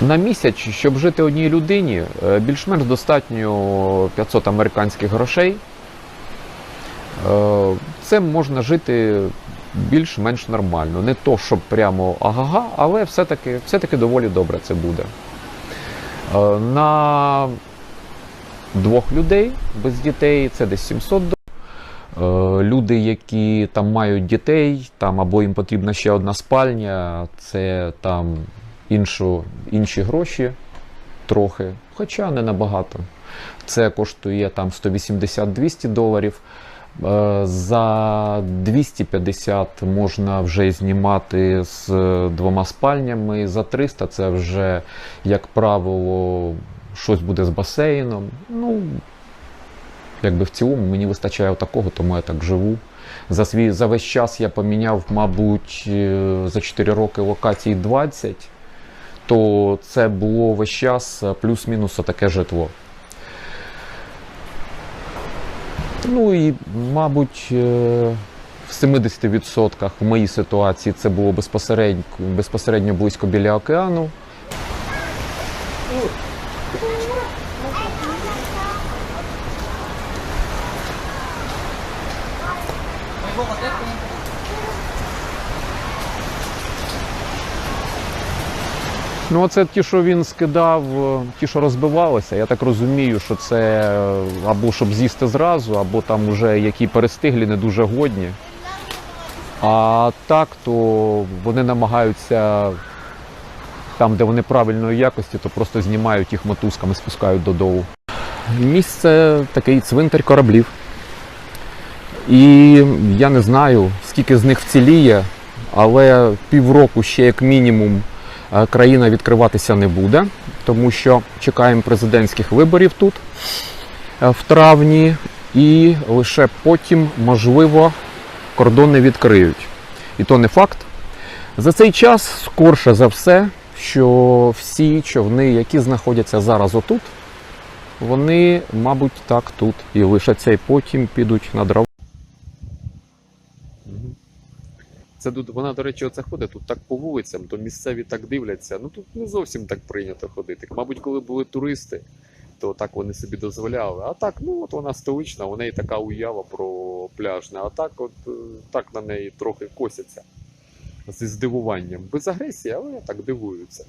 На місяць, щоб жити одній людині, е, більш-менш достатньо 500 американських грошей. Це можна жити більш-менш нормально. Не то, щоб прямо агага, але все-таки, все-таки доволі добре це буде. Е, На двох людей без дітей це десь 700 доларів. Е, Люди, які там мають дітей, там або їм потрібна ще одна спальня, це там іншу, інші гроші трохи, хоча не набагато. Це коштує там 180-200 доларів. Е, За 250 можна вже знімати з двома спальнями. За 300 це вже, як правило, щось буде з басейном. Ну, якби в цілому мені вистачає такого, тому я так живу. За свій за весь час я поміняв, мабуть, е, за 4 роки локацій 20, то це було весь час е, плюс-мінус таке житло. Ну і, мабуть, е, в 70% в моїй ситуації це було безпосередньо, безпосередньо близько біля океану. Ну, оце ті, що він скидав, е, ті, що розбивалися, я так розумію, що це е, або щоб з'їсти зразу, або там вже які перестиглі, не дуже годні. А так, то вони намагаються там, де вони правильної якості, то просто знімають їх мотузками, спускають додолу. Місце такий цвинтар кораблів. І я не знаю, скільки з них вціліє, але півроку ще як мінімум країна відкриватися не буде, тому що чекаємо президентських виборів тут е, в травні, і лише потім, можливо, кордони відкриють. І то не факт. За цей час, скорше за все, що всі човни, які знаходяться зараз отут, вони, мабуть, так тут і лишаться, і потім підуть на дрова. Це тут, вона, до речі, оце ходить тут так по вулицям, то місцеві так дивляться. Ну тут не зовсім так прийнято ходити. Мабуть, коли були туристи, то так вони собі дозволяли. А так, ну от вона столична, у неї така уява про пляжне. А так, от е, так на неї трохи косяться зі здивуванням. Без агресії, але так дивуються.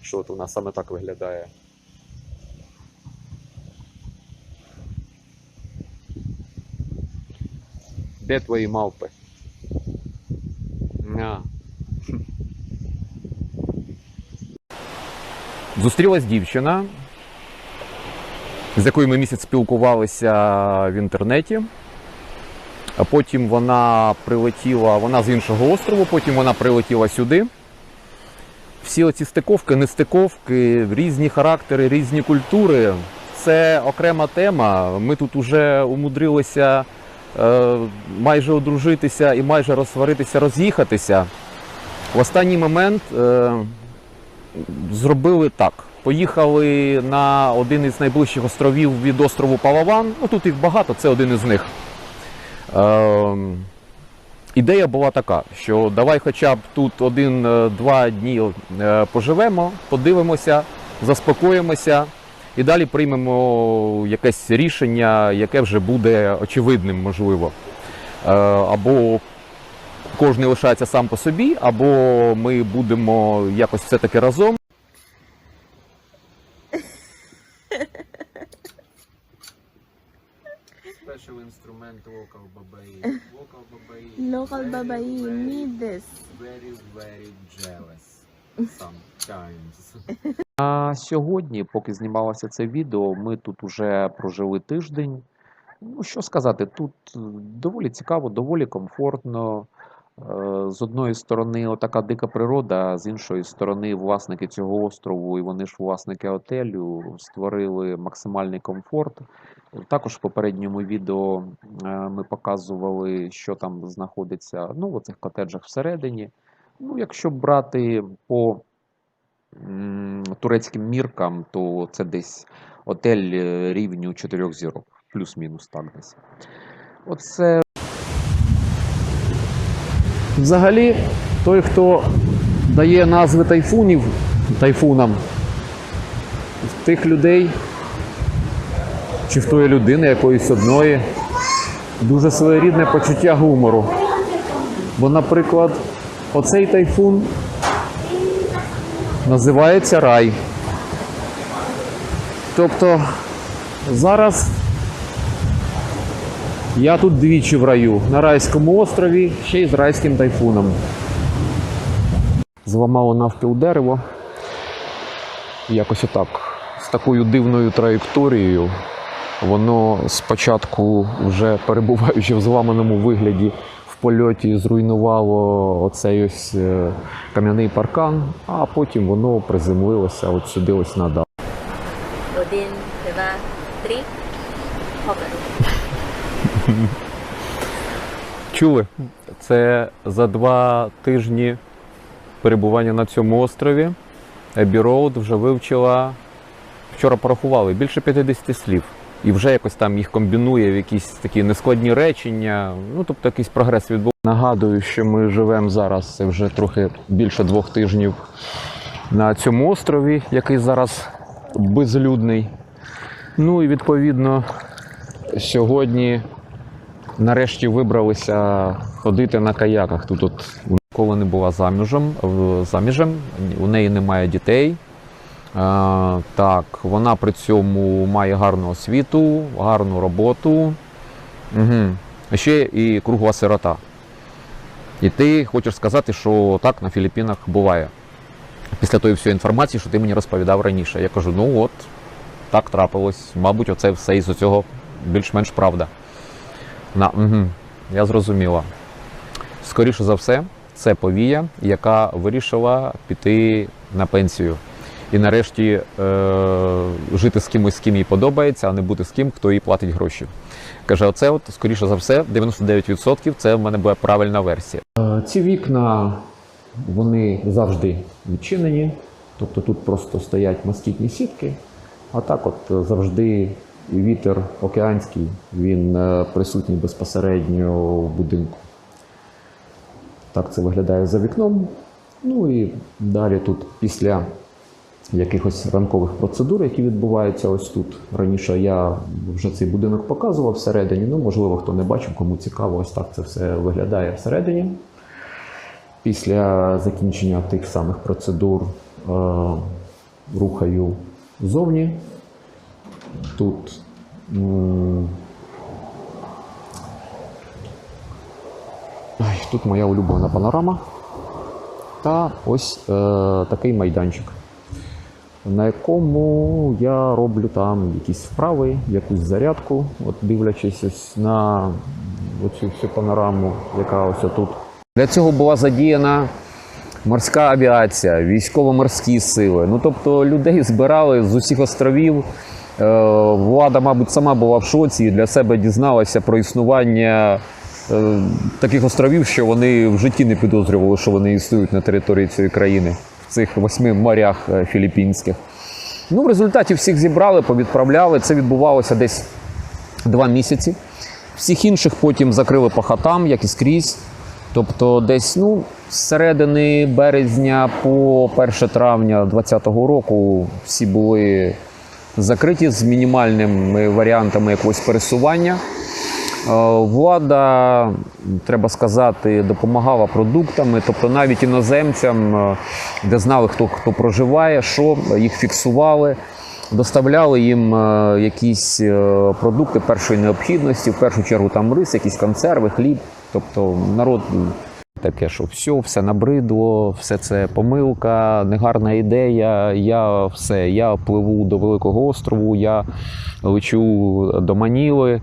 Що от вона саме так виглядає. Де твої мавпи? А. Зустрілась дівчина, з якою ми місяць спілкувалися в інтернеті. А потім вона прилетіла, вона з іншого острову, потім вона прилетіла сюди. Всі оці стиковки, нестиковки, різні характери, різні культури це окрема тема. Ми тут уже умудрилися майже одружитися і майже розсваритися, роз'їхатися. В останній момент е, зробили так. Поїхали на один із найближчих островів від острову Палаван. Ну тут їх багато, це один із них. Е, ідея була така, що давай хоча б тут один-два дні е, поживемо, подивимося, заспокоїмося і далі приймемо якесь рішення, яке вже буде очевидним, можливо. Е, Або кожен лишається сам по собі, або ми будемо якось все-таки разом. Special instrument local babai. Local babai. Local babae need this. very, very jealous sometimes. А сьогодні, поки знімалося це відео, ми тут уже прожили тиждень. Ну, що сказати, тут е, доволі цікаво, доволі комфортно. Е, З одної сторони, отака дика природа, а з іншої сторони, власники цього острову, і вони ж власники отелю, створили максимальний комфорт. Також в попередньому відео е, ми показували, що там знаходиться ну, в цих котеджах всередині. Ну, якщо брати по турецьким міркам, то це десь отель е, рівню 4 зірок, плюс-мінус так десь. Оце Взагалі, той, хто дає назви тайфунів, тайфуном. В тих людей, чи в тої людини якоїсь одної, дуже своєрідне почуття гумору. Бо, наприклад, оцей тайфун називається рай. Тобто зараз я тут двічі в раю на райському острові, ще й з райським тайфуном. Зламало навпіл дерево. Якось отак, з такою дивною траєкторією. Воно спочатку, вже перебуваючи в зламаному вигляді в польоті, зруйнувало оцей ось е, кам'яний паркан, а потім воно приземлилося от сюди ось на дах. Один, два, три. Хопер. Чули? Це за два тижні перебування на цьому острові. Ебі Роуд вже вивчила, вчора порахували, більше 50 слів. І вже якось там їх комбінує в якісь такі нескладні речення. Ну, тобто якийсь прогрес відбув. Нагадую, що ми живемо зараз, вже трохи більше двох тижнів на цьому острові, який зараз безлюдний. Ну і відповідно сьогодні нарешті вибралися ходити на каяках. Тут от ніколи не була заміжем, заміжем, у неї немає дітей. Так, вона при цьому має гарну освіту, гарну роботу. Угу. Ще і кругла сирота. І ти хочеш сказати, що так на Філіппінах буває. Після тої всієї інформації, що ти мені розповідав раніше. Я кажу, ну от, так трапилось. Мабуть, оце все із цього більш-менш правда. На, угу, я зрозуміла. Скоріше за все, це повія, яка вирішила піти на пенсію. І нарешті е, жити з кимось, з ким їй подобається, а не бути з ким, хто їй платить гроші. Каже, оце, от, скоріше за все, 99% це в мене буде правильна версія. Е, ці вікна вони завжди відчинені, тобто тут просто стоять москітні сітки, а так от завжди вітер океанський, він е, присутній безпосередньо в будинку. Так це виглядає за вікном. Ну і далі тут після якихось ранкових процедур, які відбуваються ось тут. Раніше я вже цей будинок показував всередині. Ну, можливо, хто не бачив, кому цікаво, ось так це все виглядає всередині. Після закінчення тих самих процедур е, рухаю ззовні. Тут тут моя улюблена панорама. Та ось е, такий майданчик, на якому я роблю там якісь вправи, якусь зарядку, от дивлячись ось на оцю всю панораму, яка ось тут. Для цього була задіяна морська авіація, військово-морські сили. Ну тобто людей збирали з усіх островів. Е, Влада, мабуть, сама була в шоці і для себе дізналася про існування е, таких островів, що вони в житті не підозрювали, що вони існують на території цієї країни, цих восьми морях е, філіппінських. Ну, в результаті всіх зібрали, повідправляли. Це відбувалося десь два місяці. Всіх інших потім закрили по хатам, як і скрізь. Тобто, десь ну, з середини березня по 1 травня 2020 року всі були закриті з мінімальними варіантами якогось пересування. Е, Влада, треба сказати, допомагала продуктами, тобто навіть іноземцям, е, де знали, хто, хто проживає, що їх фіксували, доставляли їм е, якісь продукти першої необхідності, в першу чергу там рис, якісь консерви, хліб. Тобто народ таке, що все, все набридло, все це помилка, негарна ідея. Я все, я пливу до Великого острову, я лечу до Маніли.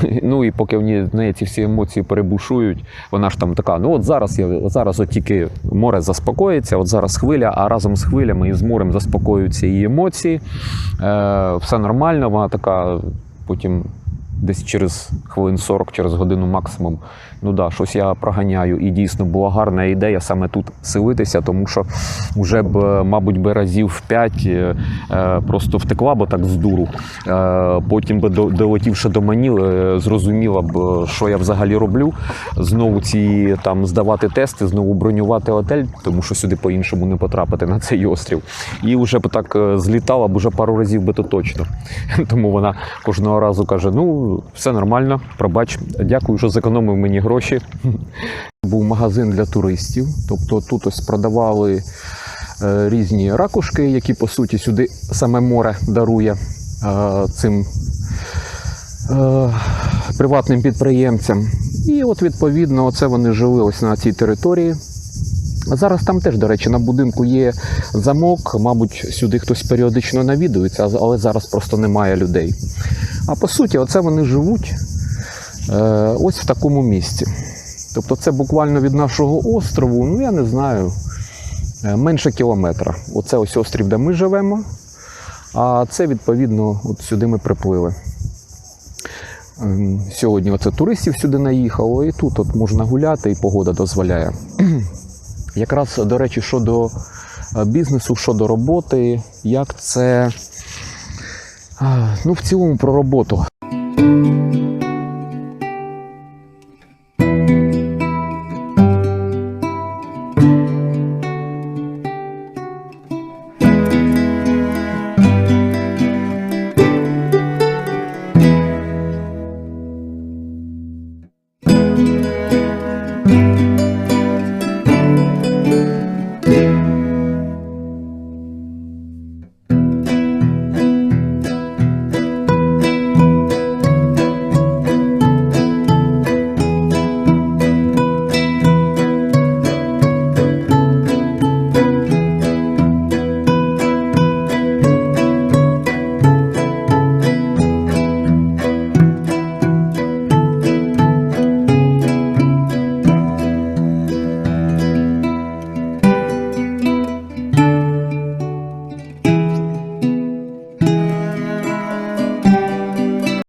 Ну і поки в неї- ці всі емоції перебушують, вона ж там така: ну от зараз я зараз от тільки море заспокоїться, от зараз хвиля, а разом з хвилями і з морем заспокоюються її емоції. Е, все нормально, вона така потім десь через хвилин 40, через годину максимум. Ну да, щось я проганяю. І дійсно була гарна ідея саме тут селитися, тому що вже б, е, мабуть, би разів в 5 просто втекла, бо так з дуру. Е, Потім би долетівши до Маніли, е, зрозуміла б, е, що я взагалі роблю. Знову ці там здавати тести, знову бронювати готель, тому що сюди по-іншому не потрапити на цей острів. І вже б так е, злітала б уже пару разів би то точно. Тому вона кожного разу каже: ну, все нормально, пробач, дякую, що зекономив мені гроші. Був магазин для туристів, тобто тут ось продавали е, різні ракушки, які по суті сюди саме море дарує е, цим е, приватним підприємцям. І от відповідно це вони жили ось на цій території. Зараз там теж, до речі, на будинку є замок. Мабуть, сюди хтось періодично навідується, але зараз просто немає людей. А по суті, оце вони живуть ось в такому місці. Тобто, це буквально від нашого острову, ну я не знаю, е, менше кілометра. Оце ось острів, де ми живемо. А це, відповідно, от сюди ми приплили. Ем, Сьогодні оце туристів сюди наїхало, і тут от можна гуляти, і погода дозволяє. Якраз, до речі, щодо е, бізнесу, щодо роботи, як це. Ну, в цілому про роботу.